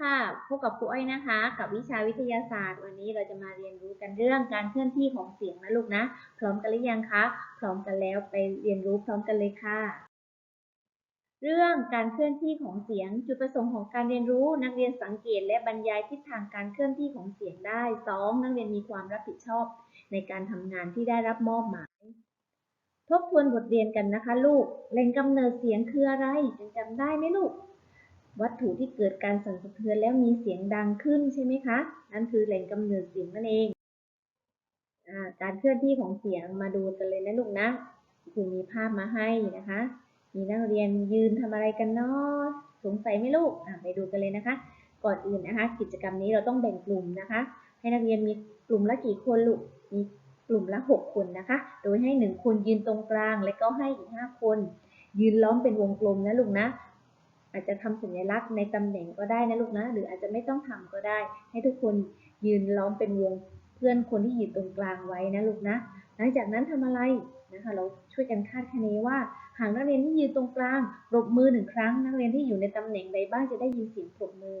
ค่ะ พบกับครูอ้อยนะคะ กับวิชาวิทยาศาสตร์ วันนี้เราจะมาเรียนรู้กันเรื่องการเคลื่อนที่ของเสียงนะลูกนะ พร้อมกันหรือยังคะ พร้อมกันแล้วไปเรียนรู้พร้อมกันเลยค่ะ เรื่องการเคลื่อนที่ของเสียง จุดประสงค์ของการเรียนรู้ นักเรียนสังเกตและบรรยายทิศทางการเคลื่อนที่ของเสียงได้ 2. นักเรียนมีความรับผิดชอบ ในการทำงานที่ได้รับมอบหมาย ทบทวนบทเรียนกันนะคะ ลูกแหล่งกำเนิดเสียงคืออะไรยังจำได้ไหมลูก วัตถุที่เกิดการสั่นสะเทือนแล้วมีเสียงดังขึ้นใช่ไหมคะ นั่นคือแหล่งกำเนิดเสียงนั่นเองอการเคลื่อนที่ของเสียงมาดูกันเลยนะลูกนะครูมีภาพมาให้นะคะ มีนักเรียนยืนทำอะไรกันเนาะสงสัยไหมลูกไปดูกันเลยนะคะ ก่อนอื่นนะคะ กิจกรรมนี้เราต้องแบ่งกลุ่มนะคะ ให้นักเรียนมีกลุ่มละกี่คนลูกมีกลุ่มละหกคนนะคะ โดยให้หนึ่งคนยืนตรงกลาง และก็ให้อีกห้าคน ยืนล้อมเป็นวงกลมนะลูกนะ อาจจะทำสัญลักษณ์ในตำแหน่งก็ได้นะลูกนะ หรืออาจจะไม่ต้องทำก็ได้ ให้ทุกคนยืนล้อมเป็นวงเพื่อนคนที่อยู่ตรงกลางไว้นะลูกนะ หลังจากนั้นทำอะไรนะคะ เราช่วยกันคาดคะเนว่าหากนักเรียนที่ยืนตรงกลางปรบมือหนึ่งครั้ง นักเรียนที่อยู่ในตำแหน่งใดบ้างจะได้ยินเสียงปรบมือ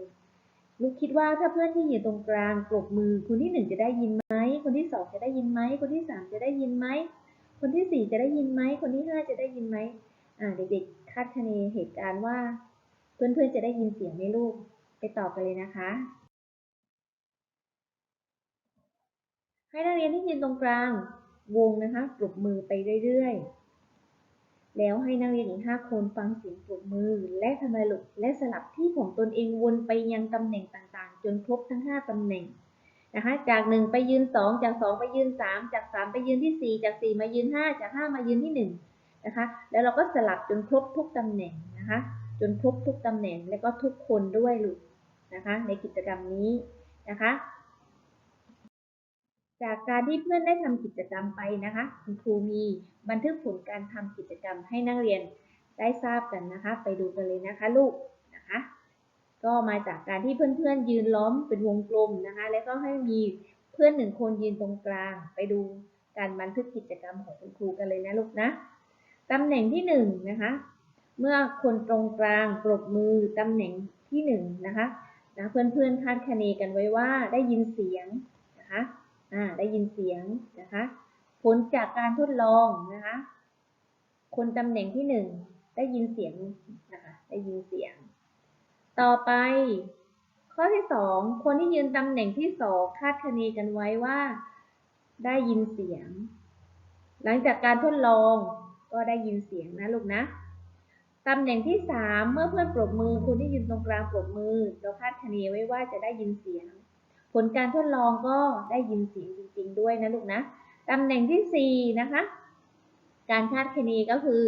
ลูกคิดว่าถ้าเพื่อนที่อยู่ตรงกลางปรบมือ คนที่หนึ่งจะได้ยินไหม คนที่สองจะได้ยินไหม คนที่สามจะได้ยินไหม คนที่สี่จะได้ยินไหม คนที่ห้าจะได้ยินไหม อ่าเด็กๆคาดคะเนเหตุการณ์ว่า เพื่อนๆจะได้ยินเสียงไหมลูกไปตอบกันเลยนะคะ ให้นักเรียนที่ยืนตรงกลางวงนะคะปรบมือไปเรื่อยๆ แล้วให้นักเรียนอีกห้าคนฟังเสียงปรบมือและทำไมลูกและสลับที่ของตนเองวนไปยังตำแหน่งต่างๆ จนครบทั้งห้าตำแหน่งนะคะจากหนึ่งไปยืนสองจากสองไปยืนสามจากสามไปยืนที่สี่จากสี่มายืนห้าจากห้ามายืนที่หนึ่งนะคะแล้วเราก็สลับจนครบทุกตำแหน่งนะคะ จนครบทุกตำแหน่งและก็ทุกคนด้วยลูกนะคะ ในกิจกรรมนี้นะคะ จากการที่เพื่อนได้ทำกิจกรรมไปนะคะคุณครูมีบันทึกผลการทำกิจกรรมให้นักเรียนได้ทราบกันนะคะ ไปดูกันเลยนะคะลูกนะคะก็มาจากการที่เพื่อนๆยืนล้อมเป็นวงกลมนะคะ แล้วก็ให้มีเพื่อนหนึ่งคนยืนตรงกลาง ไปดูการบันทึกกิจกรรมของคุณครูกันเลยนะลูกนะตำแหน่งที่หนึ่งนะคะ เมื่อคนตรงกลางปรบมือตำแหน่งที่หนึ่งนะคะนะเพื่อนๆคาดคะเนกันไว้ว่าได้ยินเสียงนะคะอ่าได้ยินเสียงนะคะผลจากการทดลองนะคะคนตำแหน่งที่หนึ่งได้ยินเสียงนะคะได้ยินเสียง ต่อไป ข้อที่สองคนที่ยืนตำแหน่งที่สองคาดคะเนกันไว้ว่า ได้ยินเสียง หลังจากการทดลองก็ได้ยินเสียงนะลูกนะ ตำแหน่งที่สามเมื่อเพื่อนปรบมือคนที่ยืนตรงกลางปรบมือ เราคาดคะเนไว้ว่าจะได้ยินเสียง ผลการทดลองก็ได้ยินเสียงจริง ๆ ด้วยนะลูกนะตำแหน่งที่สี่นะคะ การคาดคะเนก็คือ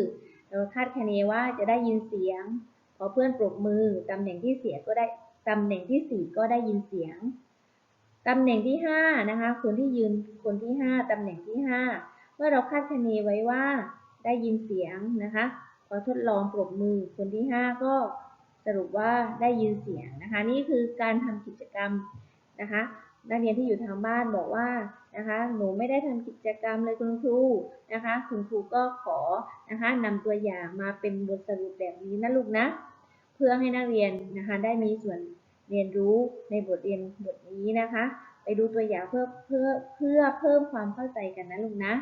เราคาดคะเนว่าจะได้ยินเสียง พอเพื่อนปรบมือตำแหน่งที่เสียก็ได้ตำแหน่งที่สี่ก็ได้ยินเสียงตำแหน่งที่ห้านะคะ คนที่ยืนคนที่ห้าตำแหน่งที่ห้าเมื่อเราคาดคะเนไว้ว่าได้ยินเสียงนะคะ พอทดลองปรบมือคนที่ห้าก็สรุปว่าได้ยินเสียงนะคะ นี่คือการทำกิจกรรมนะคะนักเรียนที่อยู่ทางบ้านบอกว่านะคะ หนูไม่ได้ทำกิจกรรมเลยคุณครูนะคะ คุณครูก็ขอนะคะนำตัวอย่างมาเป็นบทสรุปแบบนี้นะลูกนะ เพื่อให้นักเรียนนะคะได้มีส่วนเรียนรู้ในบทเรียนบทนี้นะคะ ไปดูตัวอย่างเพื่อเพื่อเพื่อเพิ่มความเข้าใจกันนะลูกนะ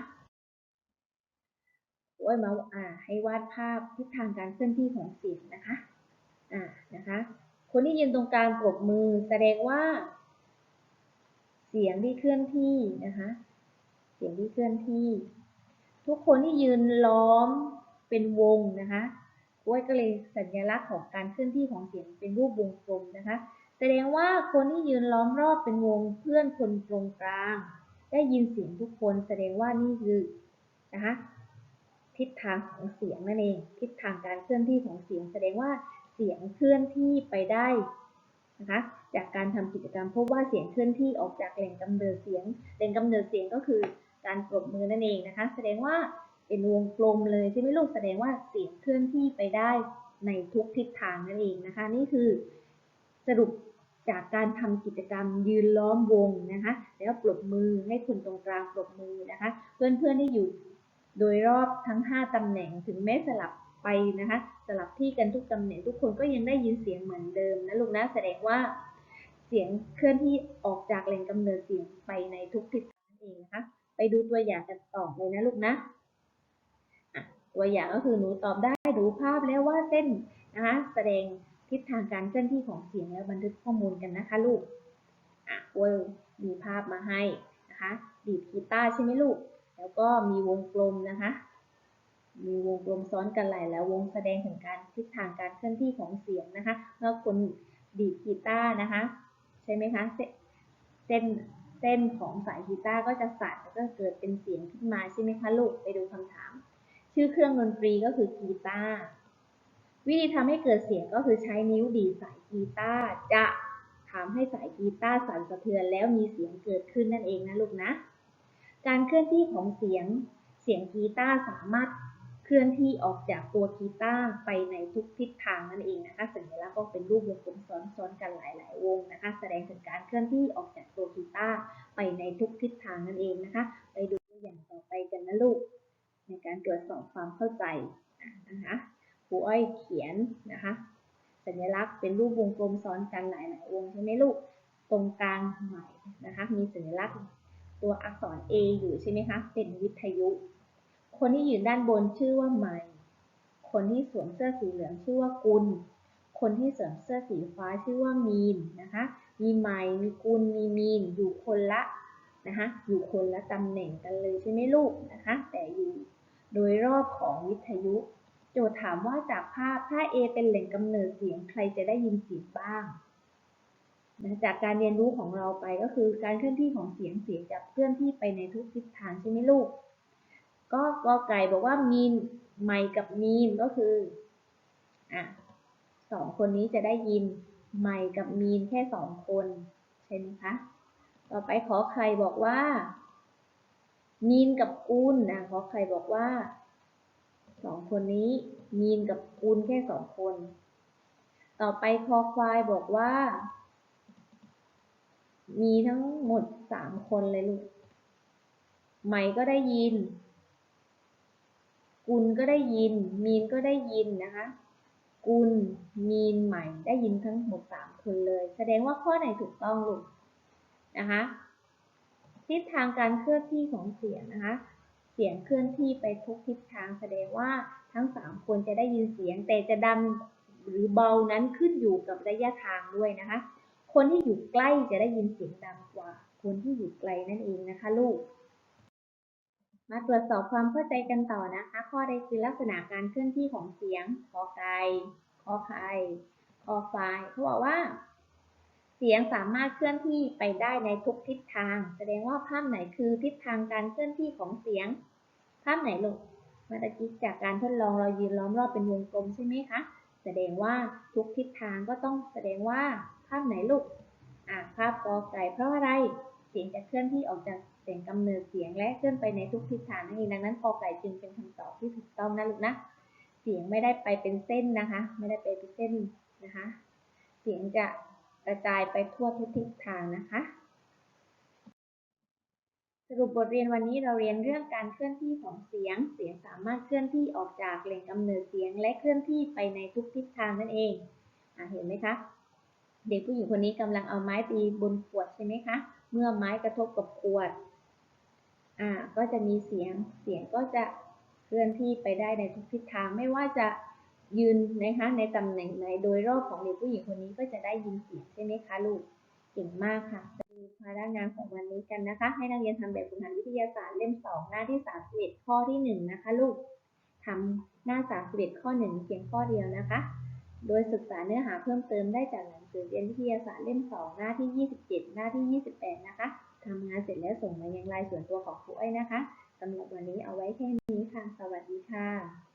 โอ้ยมาอ่าให้วาดภาพทิศทางการเคลื่อนที่ของเสียงนะคะอ่านะคะ คนที่ยืนตรงกลางปรบมือแสดงว่า เสียงที่เคลื่อนที่นะคะ เสียงที่เคลื่อนที่ ทุกคนที่ยืนล้อมเป็นวงนะคะกล้วยก็เลยสัญลักษณ์ของการเคลื่อนที่ของเสียงเป็นรูปวงกลมนะคะ แสดงว่าคนที่ยืนล้อมรอบเป็นวงเพื่อนคนตรงกลาง ได้ยินเสียงทุกคนแสดงว่านี่คือนะคะ ทิศทางของเสียงนั่นเอง ทิศทางการเคลื่อนที่ของเสียง แสดงว่าเสียงเคลื่อนที่ไปได้นะคะจากการทำกิจกรรมพบว่าเสียงเคลื่อนที่ออกจากแหล่งกำเนิดเสียง แหล่งกำเนิดเสียงก็คือการปรบมือนั่นเองนะคะ แสดงว่าเป็นวงกลมเลยใช่ไหมลูกแสดงว่าเสียงเคลื่อนที่ไปได้ในทุกทิศทางนั่นเองนะคะ นี่คือสรุปจากการทำกิจกรรมยืนล้อมวงนะคะ แล้วปรบมือให้คนตรงกลางปรบมือนะคะ เพื่อนๆที่อยู่ โดยรอบทั้ง 5 ตำแหน่งถึงแม้สลับไปนะคะสลับที่กันทุกตำแหน่งทุกคนก็ยังได้ยินเสียงเหมือนเดิมนะลูกนะแสดงว่าเสียงเคลื่อนที่ออกจากแหล่งกำเนิดเสียงไปในทุกทิศทางนั่นเองนะคะไปดูตัวอย่างกันต่อเลยนะลูกนะอะตัวอย่างก็คือหนูตอบได้ดูภาพแล้วว่าเส้นนะคะแสดงทิศทางการเคลื่อนที่ของเสียงแล้วบันทึกข้อมูลกันนะคะลูกอะเวลมีภาพมาให้นะคะดีดกีตาร์ใช่ไหมลูก แล้วก็มีวงกลมนะคะ มีวงกลมซ้อนกันหลายแล้ววงแสดงถึงการทิศทางการเคลื่อนที่ของเสียงนะคะ เมื่อคนดีดกีตาร์นะคะ ใช่ไหมคะ เส้นเส้นของสายกีตาร์ก็จะสั่นแล้วก็เกิดเป็นเสียงขึ้นมาใช่ไหมคะลูกไปดูคำถาม ชื่อเครื่องดนตรีก็คือกีตาร์วิธีทำให้เกิดเสียงก็คือใช้นิ้วดีดสายกีตาร์จะทำให้สายกีตาร์สั่นสะเทือนแล้วมีเสียงเกิดขึ้นนั่นเองนะลูกนะ การเคลื่อนที่ของเสียง เสียงกีตาร์สามารถเคลื่อนที่ออกจากตัวกีตาร์ไปในทุกทิศทางนั่นเองนะคะ สัญลักษณ์ก็เป็นรูปวงกลมซ้อนๆกันหลาย ๆ วงนะคะ แสดงถึงการเคลื่อนที่ออกจากตัวกีตาร์ไปในทุกทิศทางนั่นเองนะคะ ไปดูตัวอย่างต่อไปกันนะลูก ในการตรวจสอบความเข้าใจนะคะครูอ้อยเขียนนะคะ สัญลักษณ์เป็นรูปวงกลมซ้อนกันหลาย ๆ วงใช่ไหมลูก ตรงกลางใหม่นะคะ มีสัญลักษณ์ ตัวอักษร A อยู่ใช่ไหมคะ เป็นวิทยุ คนที่ยืนด้านบนชื่อว่าไมค์คนที่สวมเสื้อสีเหลืองชื่อว่ากุล คนที่สวมเสื้อสีฟ้าชื่อว่ามีนนะคะ มีไมมีกุล มีมีน อยู่คนละนะคะ อยู่คนละตำแหน่งกันเลยใช่ไหมลูกนะคะ แต่อยู่โดยรอบของวิทยุ โจทย์ถามว่าจากภาพถ้า A เป็นแหล่งกำเนิดเสียงใครจะได้ยินเสียงบ้าง จากการเรียนรู้ของเราไปก็คือการเคลื่อนที่ของเสียงเสียงจะเคลื่อนที่ไปในทุกทิศทางใช่ไหมลูก ก็กอไก่บอกว่ามีนไมค์กับมีนก็คืออะสองคนนี้จะได้ยินไมค์กับมีนแค่สองคนใช่ไหมคะ ต่อไปขอไข่บอกว่า มีนกับกุลนะขอไข่บอกว่าสองคนนี้มีนกับกุลแค่สองคน ต่อไปคอควายบอกว่า มีทั้งหมดสามคนเลยลูกไหมก็ได้ยิน กุลก็ได้ยิน มีนก็ได้ยินนะคะ กุล มีน ไหม ได้ยินทั้งหมดสามคนเลย แสดงว่าข้อไหนถูกต้องลูกนะคะ ทิศทางการเคลื่อนที่ของเสียงนะคะ เสียงเคลื่อนที่ไปทุกทิศทาง แสดงว่าทั้งสามคนจะได้ยินเสียง แต่จะดังหรือเบานั้นขึ้นอยู่กับระยะทางด้วยนะคะ คนที่อยู่ใกล้จะได้ยินเสียงดังกว่า คนที่อยู่ไกลนั่นเองนะคะลูก มาตรวจสอบความเข้าใจกันต่อนะคะ ข้อใดคือลักษณะการเคลื่อนที่ของเสียงขอไก่ขอไข่คอควายเขาบอกว่า เสียงสามารถเคลื่อนที่ไปได้ในทุกทิศทาง แสดงว่าภาพไหนคือทิศทางการเคลื่อนที่ของเสียง ภาพไหนลูกเมื่อกี้จากการทดลองเรายืนล้อมรอบเป็นวงกลมใช่ไหมคะ แสดงว่าทุกทิศทางก็ต้องแสดงว่า ภาพไหนลูก อ่าภาพกอไก่เพราะอะไร เสียงจะเคลื่อนที่ออกจากแหล่งกำเนิดเสียงและเคลื่อนไปในทุกทิศทางนั่นเองดังนั้นกอไก่จึงเป็นคำตอบที่ถูกต้องนะลูกนะ เสียงไม่ได้ไปเป็นเส้นนะคะ ไม่ได้ไปเป็นเส้นนะคะ เสียงจะกระจายไปทั่วทุกทิศทางนะคะสรุปบทเรียนวันนี้เราเรียนเรื่องการเคลื่อนที่ของเสียง เสียงสามารถเคลื่อนที่ออกจากแหล่งกำเนิดเสียง และเคลื่อนที่ไปในทุกทิศทางนั่นเองอเห็นไหมคะ เด็กผู้หญิงคนนี้กำลังเอาไม้ตีบนขวดใช่ไหมคะ เมื่อไม้กระทบกับขวด อ่า ก็จะมีเสียง เสียงก็จะเคลื่อนที่ไปได้ในทุกทิศทาง ไม่ว่าจะยืนนะคะในตำแหน่งไหนโดยรอบของเด็กผู้หญิงคนนี้ก็จะได้ยินเสียงใช่ไหมคะลูก เก่งมากค่ะไปดูภาระงานของวันนี้กันนะคะ ให้นักเรียนทำแบบฝึกหัดวิทยาศาสตร์เล่มสองหน้าที่ 31 ข้อที่หนึ่งนะคะลูกทำหน้า 31 ข้อหนึ่งเพียงข้อเดียวนะคะ โดยศึกษาเนื้อหาเพิ่มเติมได้จากหนังสือเรียนวิทยาศาสตร์เล่ม 2 หน้าที่ 27 หน้าที่ 28 นะคะทำงานเสร็จแล้วส่งมายังไลน์ส่วนตัวของครูอ้อยนะคะสำหรับวันนี้เอาไว้แค่นี้ค่ะ สวัสดีค่ะ